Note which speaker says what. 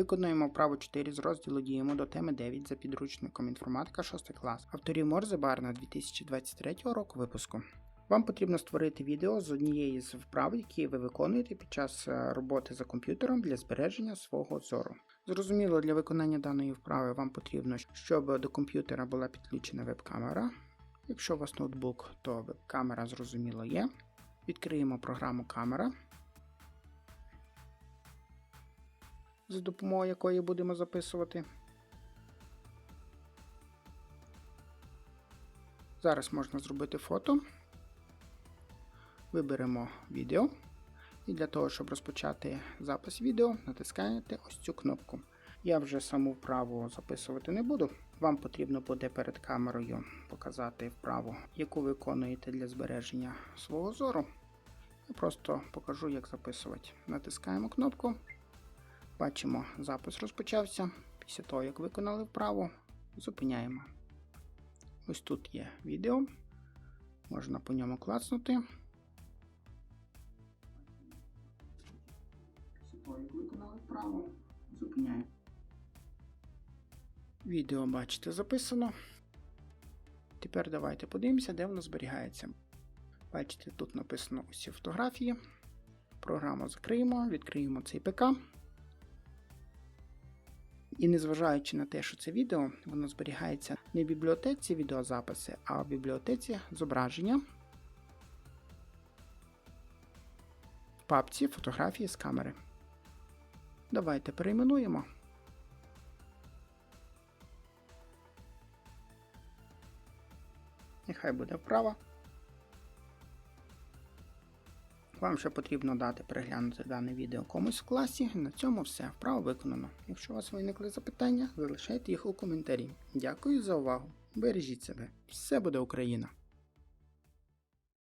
Speaker 1: Виконуємо вправу 4 з розділу Діємо до теми 9 за підручником інформатика 6 клас. Авторів Морзе Барна 2023 року випуску. Вам потрібно створити відео з однієї з вправ, які ви виконуєте під час е, роботи за комп'ютером для збереження свого зору. Зрозуміло, для виконання даної вправи вам потрібно, щоб до комп'ютера була підключена веб-камера. Якщо у вас ноутбук, то веб-камера зрозуміло є. Відкриємо програму камера, за допомогою якої будемо записувати. Зараз можна зробити фото. Виберемо відео. І для того, щоб розпочати запис відео, натискаєте ось цю кнопку. Я вже саму вправу записувати не буду. Вам потрібно буде перед камерою показати вправу, яку виконуєте для збереження свого зору. Я просто покажу, як записувати. Натискаємо кнопку. Бачимо, запис розпочався. Після того, як виконали вправу, зупиняємо. Ось тут є відео. Можна по ньому клацнути. Після того, як виконали вправу, зупиняємо. Відео, бачите, записано. Тепер давайте подивимося, де воно зберігається. Бачите, тут написано усі фотографії. Програму закриємо, відкриємо цей ПК. І незважаючи на те, що це відео, воно зберігається не в бібліотеці відеозаписи, а в бібліотеці зображення в папці фотографії з камери. Давайте перейменуємо. Нехай буде вправа. Вам ще потрібно дати переглянути дане відео комусь в класі. На цьому все. Вправо виконано. Якщо у вас виникли запитання, залишайте їх у коментарі. Дякую за увагу. Бережіть себе. Все буде Україна!